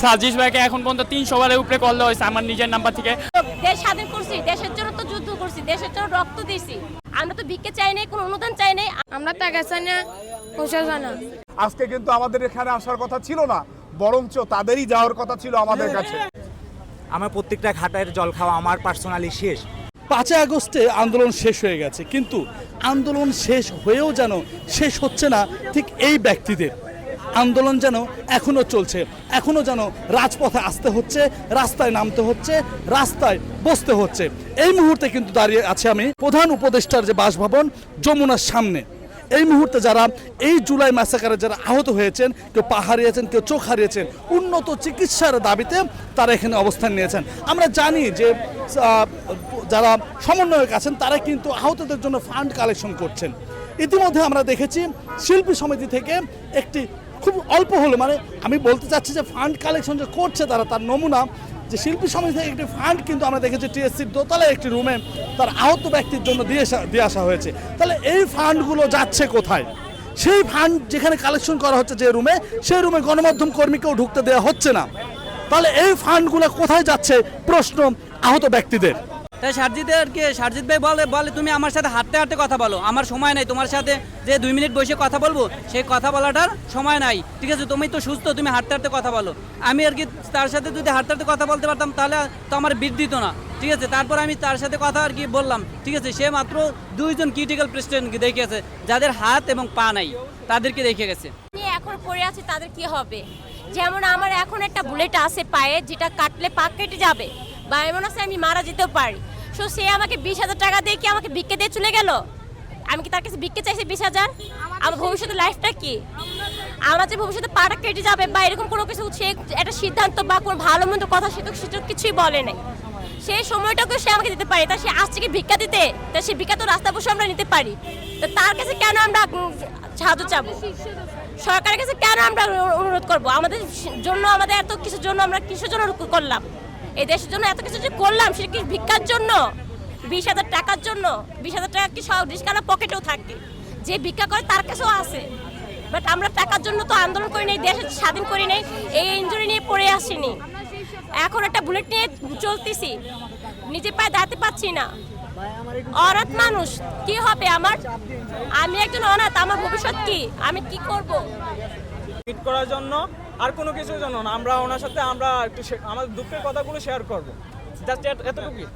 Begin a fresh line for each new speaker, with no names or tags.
সাজিস ভাইকে এখন পর্যন্ত তিনশো বারের উপরে কল দেওয়া হয়েছে আমার নিজের নাম্বার থেকে।
দেশ স্বাধীন করছি দেশের জন্য তো যুদ্ধ করছি দেশের জন্য রক্ত দিয়েছি আমরা তো ভিক্ষে চাই নাই কোনো অনুদান চাই নাই।
আমরা টাকা চাই না পয়সা চাই না
আজকে কিন্তু আমাদের এখানে আসার কথা ছিল না বরঞ্চ তাদেরই যাওয়ার কথা ছিল আমাদের কাছে।
আমার প্রত্যেকটা ঘাটের জল খাওয়া আমার পার্সোনালি শেষ।
পাঁচই আগস্টে আন্দোলন শেষ হয়ে গেছে কিন্তু আন্দোলন শেষ হয়েও যেন শেষ হচ্ছে না ঠিক এই ব্যক্তিদের। আন্দোলন যেন এখনও চলছে, এখনও যেন রাজপথে আসতে হচ্ছে, রাস্তায় নামতে হচ্ছে, রাস্তায় বসতে হচ্ছে। এই মুহূর্তে কিন্তু দাঁড়িয়ে আছে আমি প্রধান উপদেষ্টার যে বাসভবন যমুনার সামনে। এই মুহূর্তে যারা এই জুলাই ম্যাসাকারে যারা আহত হয়েছেন, কেউ পা হারিয়েছেন, কেউ চোখ হারিয়েছেন, উন্নত চিকিৎসার দাবিতে তারা এখানে অবস্থান নিয়েছেন। আমরা জানি যে যারা সমন্বয়ক আছেন, তারা কিন্তু আহতদের জন্য ফান্ড কালেকশন করছেন। ইতিমধ্যে আমরা দেখেছি শিল্পী সমিতি থেকে একটি খুব অল্প হলো মানে আমি বলতে চাচ্ছি যে ফান্ড কালেকশন যে করছে তারা, তার নমুনা যে শিল্পী সমিতি থেকে একটি ফান্ড কিন্তু আমরা দেখেছি টিএসসির দোতলায় একটি রুমে তার আহত ব্যক্তির জন্য দিয়ে দিয়ে আসা হয়েছে। তাহলে এই ফান্ডগুলো যাচ্ছে কোথায়? সেই ফান্ড যেখানে কালেকশন করা হচ্ছে যে রুমে সেই রুমে গণমাধ্যম কর্মীকেও ঢুকতে দেওয়া হচ্ছে না। তাহলে এই ফান্ডগুলো কোথায় যাচ্ছে? প্রশ্ন আহত ব্যক্তিদের।
তাই কি, সারজিৎ ভাই বলে বলে, তুমি আমার সাথে হাঁটতে হাঁটতে কথা বলো, আমার সময় নাই, তোমার সাথে যে দুই মিনিট বসে কথা বলব, সেই কথা বলাটার সময় নাই। ঠিক আছে, তুমি তো সুস্থ, তুমি হাঁটতে হাঁটতে কথা বলো। আমি আর কি তার সাথে যদি হাঁটতে হাঁটতে কথা বলতে পারতাম, তাহলে তো আমার বিট না। ঠিক আছে, তারপর আমি তার সাথে কথা আর কি বললাম। ঠিক আছে, সে মাত্র দুইজন ক্রিটিক্যাল পেশেন্ট দেখিয়েছে, যাদের হাত এবং পা নাই, তাদেরকে দেখে গেছে।
এখন পড়ে আছি, তাদের কি হবে? যেমন আমার এখন একটা বুলেট আছে পায়ে, যেটা কাটলে পা কেটে যাবে। বা এমন আছে, আমি মারা যেতেও পারি। সো সে আমাকে বিশ হাজার টাকা দিয়ে কি আমাকে ভিক্ষে দিয়ে চলে গেল? আমি কি তার কাছে ভিক্ষে চাইছি বিশ হাজার? আমার ভবিষ্যতে লাইফটা কি? আমার যে ভবিষ্যতে পাটা কেটে যাবে বা এরকম কোনো কিছু, সে একটা সিদ্ধান্ত বা কোনো ভালো মন্দ কথা সে তো সেটা কিছুই বলে নাই। সেই সময়টাকে সে আমাকে দিতে পারে। তা সে আসছে কি ভিক্ষা দিতে, তা সে ভিক্ষা তো রাস্তা বসে আমরা নিতে পারি। তো তার কাছে কেন আমরা সাহায্য চাবো? সরকারের কাছে কেন আমরা অনুরোধ করব? আমাদের জন্য, আমাদের এত কিছুর জন্য আমরা কিসের জন্য করলাম? এই দেশের জন্য এত কিছু যে করলাম, সেটা কি ভিক্ষার জন্য? বিশ হাজার টাকার জন্য? বিশ হাজার টাকা কি সব রিস্কানা পকেটেও থাকে? যে ভিক্ষা করে তার কাছেও আছে। বাট আমরা টাকার জন্য তো আন্দোলন করি নাই, দেশ স্বাধীন করি নাই, এই ইঞ্জুরি নিয়ে পড়ে আসিনি। এখন একটা বুলেট নিয়ে চলতেছি। নিজে পায়ে দাঁড়াতে পারছি না। অনাথ মানুষ, কি হবে আমার? আমি একজন অনাথ, আমার ভবিষ্যৎ কি? আমি কি করব?
করার জন্য আর কোনো কিছু জানো না। আমরা ওনার সাথে আমরা একটু আমাদের দুঃখের কথাগুলো শেয়ার করব। জাস্ট এতটুকুই।